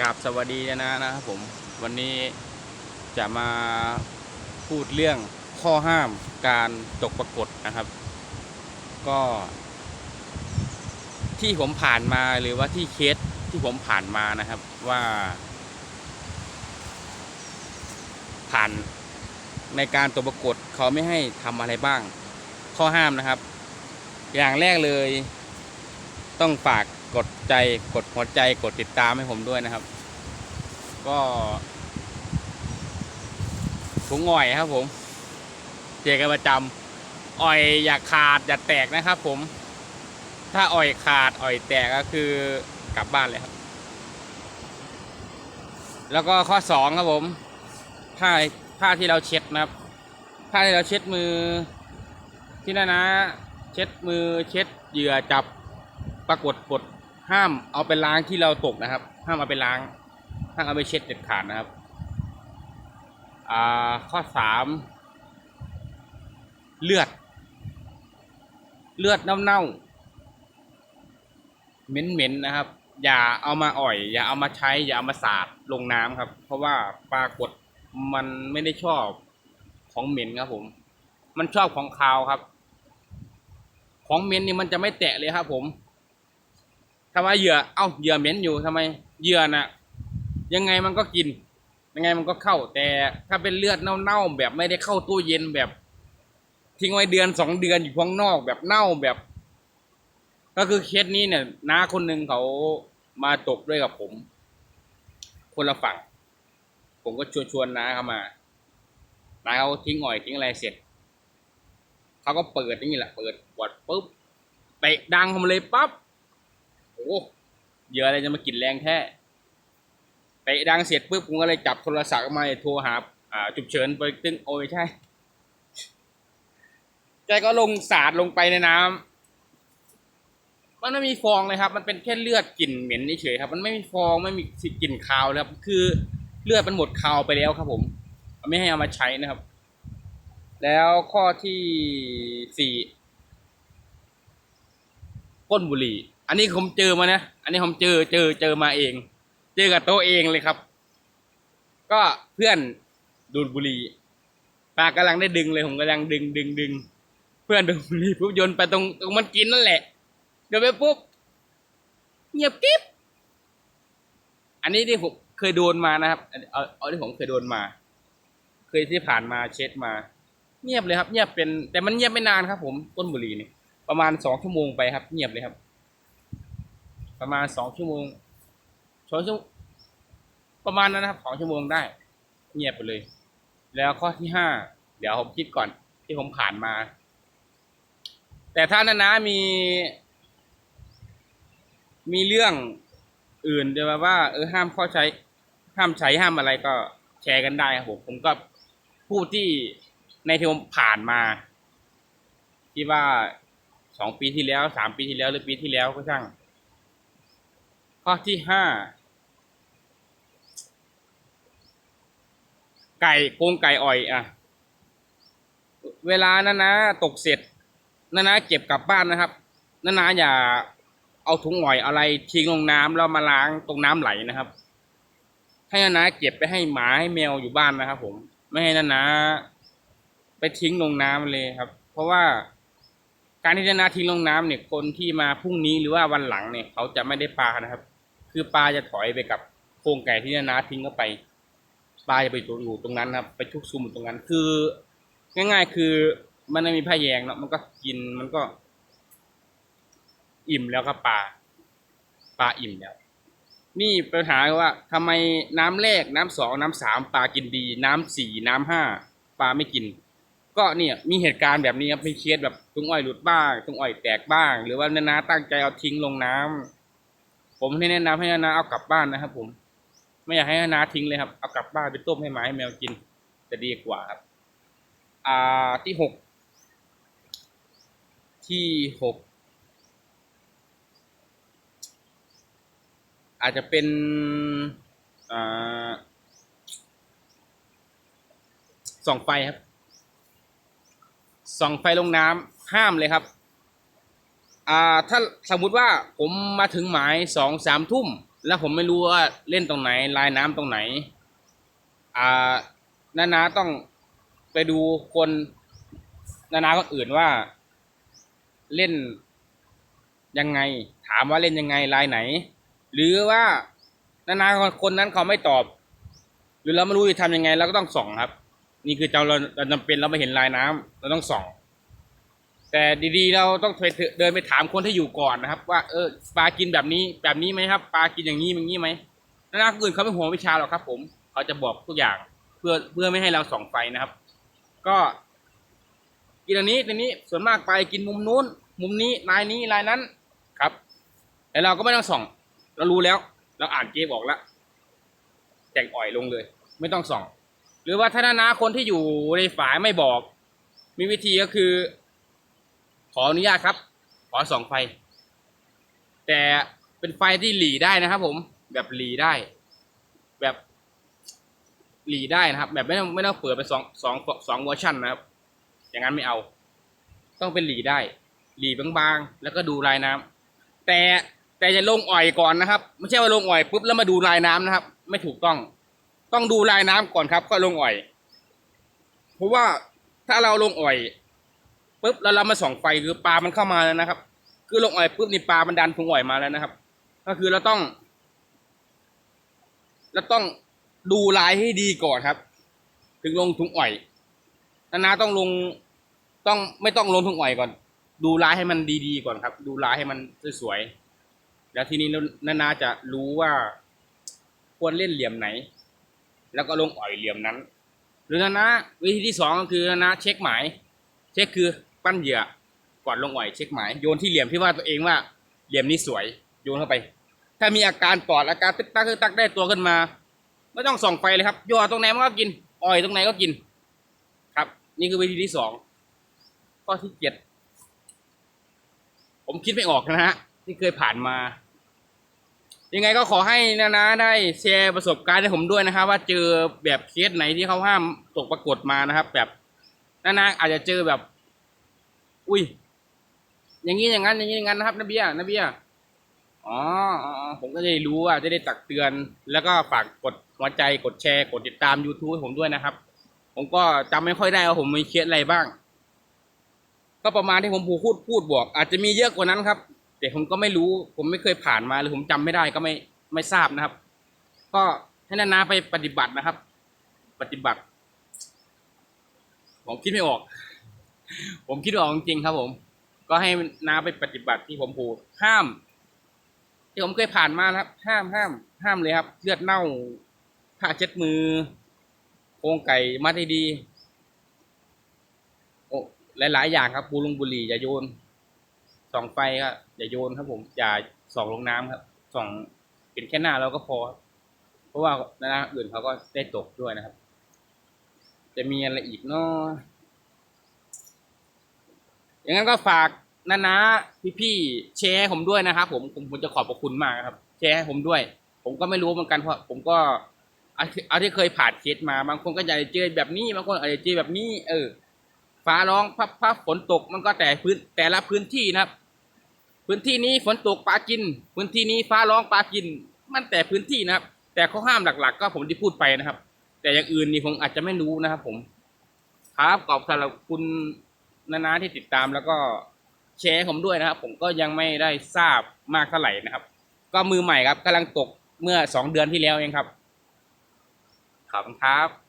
กราบสวัสดีนะนะครับผมวันนี้จะมาพูดเรื่องข้อห้ามการตกปรากฏนะครับ ก็ ที่ผมผ่านมาหรือว่าที่เคสที่ผมผ่านมานะครับว่า ผ่านในการตกปรากฏเขาไม่ให้ทำอะไรบ้าง ข้อห้ามนะครับ อย่างแรกเลย ต้องฝาก กดใจกดหัวใจกดติดตามให้ผมด้วยนะครับ ก็ถุงอ่อยครับ ผม เจอกันประจำอ่อยอย่าขาดอย่าแตกนะครับ ผม ถ้าอ่อยขาดอ่อยแตกก็คือกลับบ้านเลยครับ แล้วก็ข้อสองครับผมผ้าผ้าที่เราเช็ดนะครับผ้าที่เราเช็ดมือที่นั่นนะ เช็ดมือเช็ดเหยื่อจับปรากฏกฎ ห้ามเอาไปล้างที่เราตกนะครับ ห้ามเอาไปล้าง ห้ามเอาไปเช็ดเด็ดขาดนะครับ อ่าข้อสามเลือด เลือดเน่าๆเหม็นๆนะครับ อย่าเอามาอ่อย อย่าเอามาใช้ อย่าเอามาสาดลงน้ำครับ เพราะว่าปลากฏมันไม่ได้ชอบของเหม็นครับผม มันชอบของคาวครับ ของเหม็นนี่มันจะไม่แตะเลยครับผม ทำไมเหยื่อเอ้าเหยื่อเหม็นอยู่ทำไมเหยื่อน่ะ ยังไงมันก็กิน ยังไงมันก็เข้า แต่ถ้าเป็นเลือดเน่าๆแบบไม่ได้เข้าตู้เย็นแบบ ทิ้งไว้เดือนสองเดือนอยู่ข้างนอกแบบเน่าแบบ ก็คือเคสนี้เนี่ยน้าคนหนึ่งเขามาตกด้วยกับผม คนละฝั่ง ผมก็ชวนชวนน้าเข้ามาน้าเขาทิ้งอ่อยทิ้งอะไรเสร็จเขาก็เปิดอย่างนี้แหละเปิดบอดปุ๊บเตะดังผมเลยปั๊บ เหยื่ออะไรจะมากินแรงแท้เตะดังเสร็จปุ๊บผมก็เลยจับโทรศัพท์มาโทรหาอ่าฉุกเฉินไปตึ้งโอ้ยใช่แกก็ลงสาดลงไปในน้ำมันไม่มีฟองเลยครับ มันเป็นแค่เลือดกลิ่นเหม็นเฉยครับ มันไม่มีฟองไม่มีกลิ่นคาวเลยครับคือเลือดมันหมดคาวไปแล้วครับ ผมไม่ให้เอามาใช้นะครับ แล้วข้อที่สี่ก้นบุหรี่ อันนี้ผมเจอมานะ อันนี้ผมเจอเจอเจอมาเอง เจอกับตัวเองเลยครับ ก็เพื่อนดูดบุหรี่ปากำลังได้ดึงเลยผมกำลังดึงดึงดึง เพื่อนดูดบุหรี่ปุ๊บโยนไปตรงตรงมันกินนั่นแหละเดี๋ยวไปปุ๊บเงียบกิ๊บอันนี้ที่ผมเคยโดนมานะครับ เอาเอาที่ผมเคยโดนมา เคยที่ผ่านมาเช็ดมา เงียบเลยครับ เงียบเป็น แต่มันเงียบไม่นานครับ ผมต้นบุหรี่นี่ประมาณสองชั่วโมงไปครับ เงียบเลยครับ ประมาณสองชั่วโมงสองชั่วประมาณนั้นนะครับสองชั่วโมงได้ เงียบไปเลย แล้วข้อที่ห้าเดี๋ยวผมคิดก่อนที่ผมผ่านมา แต่ถ้านานามี มีเรื่องอื่นจะมาว่าเออห้ามข้อใช้ ห้ามใช้ห้ามอะไรก็แชร์กันได้ครับผมผมก็พูดที่ในที่ผมผ่านมา ที่ว่าสองปีที่แล้วสามปีที่แล้วหรือปีที่แล้วก็ช่าง ข้อที่ห้าไก่โกงไก่อ่อยอะ เวลานั้นนะตกเสร็จนานะเก็บกลับบ้านนะครับนานะอย่าเอาถุงอ่อยอะไรทิ้งลงน้ำแล้วมาล้างตรงน้ำไหลนะครับ ให้นานะเก็บไปให้หมาให้แมวอยู่บ้านนะครับ ผม ไม่ให้นานะไปทิ้งลงน้ำเลยครับ เพราะว่าการที่นานะทิ้งลงน้ำเนี่ยคนที่มาพรุ่งนี้หรือว่าวันหลังเนี่ย เขาจะไม่ได้ปลานะครับ คือปลาจะถอยไปกับโครงไก่ที่นานะทิ้งเข้าไป ปลาจะไปอยู่ตรงนั้นครับ ไปทุกซุ่มตรงนั้น คือ ง่ายๆ คือมันไม่มีผ้าแยงเนาะมันก็กินมันก็ อิ่มแล้วครับปลาปลาอิ่มแล้ว นี่ปัญหาคือว่าทำไมน้ำแรกน้ำสองน้ำสามปลากินดี น้ำสี่น้ำห้าปลาไม่กิน ก็เนี่ยมีเหตุการณ์แบบนี้ครับมีเคสแบบตุ้งอ้อยหลุดบ้างตุ้งอ้อยแตกบ้าง หรือว่านานาตั้งใจเอาทิ้งลงน้ำ ผมให้แนะนำให้นานาเอากลับบ้านนะครับ ผม ไม่อยากให้นานาทิ้งเลยครับ เอากลับบ้านไปต้มให้หมาให้แมวกินจะดีกว่าครับ อ่าที่หกที่หกอาจจะเป็นอ่าส่องไฟครับส่องไฟลงน้ำห้ามเลยครับ อ่าถ้าสมมุติว่าผมมาถึงหมายสองสามทุ่ม แล้วผมไม่รู้ว่าเล่นตรงไหน ลายน้ำตรงไหน อ่านานาต้องไปดูคนนานาคนอื่นว่า เล่นยังไง ถามว่าเล่นยังไงลายไหน หรือว่านานาคนนั้นเขาไม่ตอบ หรือเราไม่รู้จะทำยังไงเราก็ต้องส่องครับ นี่คือเราเราจำเป็นเราไม่เห็นลายน้ำเราต้องส่อง แต่ดีๆเราต้องเดินไปถามคนที่อยู่ก่อนนะครับ ว่าเออปลากินแบบนี้แบบนี้ไหมครับปลากินอย่างนี้อย่างนี้ไหมนานาคนอื่นเขาไม่ห่วงวิชาหรอกครับ ผมเขาจะบอกทุกอย่างเพื่อเพื่อไม่ให้เราส่องไฟนะครับ ก็กินอันนี้ตัวนี้ส่วนมากไปกินมุมนู้น มุมนี้ลายนี้ลายนั้นครับแต่เราก็ไม่ต้องส่อง เรารู้แล้ว เราอ่านเกมออกแล้วแจกอ่อยลงเลย ไม่ต้องส่อง หรือว่าถ้านานาคนที่อยู่ในฝายไม่บอก มีวิธีก็คือ ขออนุญาตครับ ขอสองไฟ แต่เป็นไฟที่หลีได้นะครับ ผม แบบหลีได้ แบบหลีได้นะครับ แบบไม่ต้องไม่ต้องเปิดไปสองสองสองเวอร์ชันนะครับ อย่างนั้นไม่เอา ต้องเป็นหลีได้ หลีบางๆ แล้วก็ดูลายน้ำแต่แต่จะลงอ่อยก่อนนะครับ ไม่ใช่ว่าลงอ่อยปุ๊บแล้วมาดูลายน้ำนะครับ ไม่ถูกต้อง ต้องดูลายน้ำก่อนครับก็ลงอ่อย เพราะว่าถ้าเราลงอ่อย ปุ๊บแล้วเรามาส่องไฟคือปลามันเข้ามาแล้วนะครับ คือลงอ่อยปุ๊บนี่ปลามันดันถุงอ่อยมาแล้วนะครับ ก็คือเราต้องเราต้องดูลายให้ดีก่อนครับ ถึงลงถุงอ่อยนานาต้องลงต้องไม่ต้องลงถุงอ่อยก่อน ดูลายให้มันดีๆก่อนครับ ดูลายให้มันสวยๆแล้วทีนี้นานาจะรู้ว่าควรเล่นเหลี่ยมไหน แล้วก็ลงอ่อยเหลี่ยมนั้น หรือนานาวิธีที่สองก็คือนานาเช็คหมาย เช็คคือ ปั้นเหยื่อก่อนลงอ่อยเช็คหมายโยนที่เหลี่ยมที่ว่าตัวเองว่าเหลี่ยมนี้สวยโยนเข้าไป ถ้ามีอาการปอดอาการตึกตักตึกตักได้ตัวขึ้นมา ไม่ต้องส่องไฟเลยครับย่อตรงไหนมันก็กินอ่อยตรงไหนก็กิน ครับ นี่คือวิธีที่สองข้อที่เจ็ดผมคิดไม่ออกนะฮะที่เคยผ่านมา ยังไงก็ขอให้นานาได้แชร์ประสบการณ์ให้ผมด้วยนะครับ ว่าเจอแบบเคสไหนที่เขาห้ามตกปรากฏมานะครับ แบบนานาอาจจะเจอแบบ อุ้ย อย่างนี้อย่างนั้น อย่างนี้อย่างนั้นนะครับนเบียนเบียอ๋ออ๋อผมก็จะได้รู้ว่าจะได้ตักเตือน แล้วก็ฝากกดหัวใจกดแชร์ กดติดตาม YouTube ผมด้วยนะครับ ผมก็จำไม่ค่อยได้ว่าผมมีเคสอะไรบ้าง ก็ประมาณที่ผมพูดพูดบอก อาจจะมีเยอะกว่านั้นครับ แต่ผมก็ไม่รู้ ผมไม่เคยผ่านมาหรือผมจำไม่ได้ก็ไม่ไม่ทราบนะครับ ก็ให้นานาไปปฏิบัตินะครับ ปฏิบัติ ผมคิดไม่ออก ผมคิดออกจริงๆครับผม ก็ให้นาไปปฏิบัติที่ผมพูดห้าม ที่ผมเคยผ่านมาครับ ห้ามห้าม ห้ามเลยครับ เลือดเน่าผ้าเช็ดมือโครงไก่มัดให้ดีโอ้หลาย ๆ อย่างครับบูลงบุหรี่อย่าโยนส่องไฟก็อย่าโยนครับ ผมอย่าส่องลงน้ำครับส่องเป็นแค่หน้าเราก็พอ เพราะว่าหน้าอื่นเขาก็ได้ตกด้วยนะครับ จะมีอะไรอีกเนาะ อย่างนั้นก็ฝากนานาพี่ๆแชร์ให้ผมด้วยนะครับผมผมผมจะขอบพระคุณมากครับ แชร์ให้ผมด้วย ผมก็ไม่รู้เหมือนกันเพราะผมก็เอาที่เอาที่เคยผ่านเคสมาบางคนก็อยากจะเจอแบบนี้บางคนอาจจะเจอแบบนี้ เออ ฟ้าร้องพับพับฝนตกมันก็แต่พื้นแต่ละพื้นที่นะครับ พื้นที่นี้ฝนตกปลากิน พื้นที่นี้ฟ้าร้องปลากิน มันแต่พื้นที่นะครับ แต่ข้อห้ามหลัก ๆ ก็ผมที่พูดไปนะครับ แต่อย่างอื่นนี่ผมอาจจะไม่รู้นะครับ ผม ครับขอบคุณ นานาที่ติดตามแล้วก็แชร์ให้ผมด้วยนะครับ ผมก็ยังไม่ได้ทราบมากเท่าไหร่นะครับ ก็มือใหม่ครับกำลังตกเมื่อสองเดือนที่แล้วเองครับขอบคุณครับ